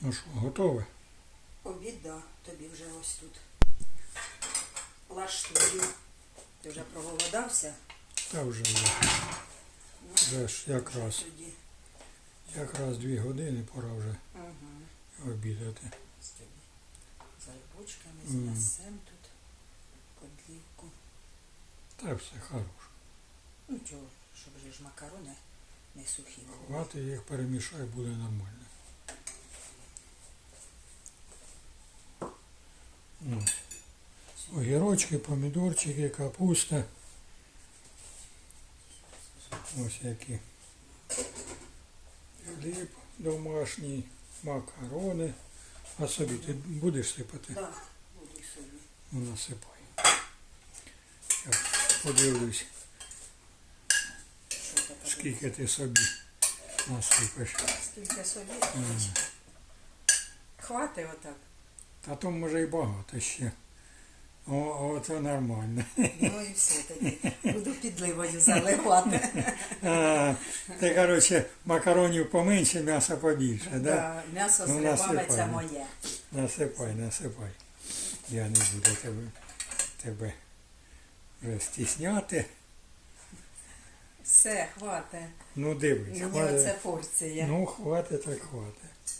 Ну що, готове? Обід, да, тобі вже ось тут. Лаштую. Ти вже проголодався? Та вже. Ну, Вже ж якраз, Тоді. якраз дві години пора вже Угу. обідати. З грибочками, з м'ясем тут. Подлівку. Та все хороше. Ну чого, щоб же ж макарони не сухі. Хвати їх перемішай, буде нормально. Ну, Огірочки, помідорчики, капуста. Ось які. Хліб домашній, макарони. А собі ти будеш сипати? Да, буду собі. Ну, насипай. Я подивлюсь, скільки ти собі насипеш. Скільки собі? М. Хвати отак. Та то може і багато ще. О, о, це нормально. Ну і все тоді. Буду підливою заливати. А, Ти, коротше, макаронів поменше, м'яса побільше, да? Да, м'ясо з Ну, грибами це ну. моє. Насипай, насипай. Я не буду тебе, тебе вже стісняти. Все, хвати. Ну дивись, Мені хватить. оце порція. Ну, хватить, так хватить.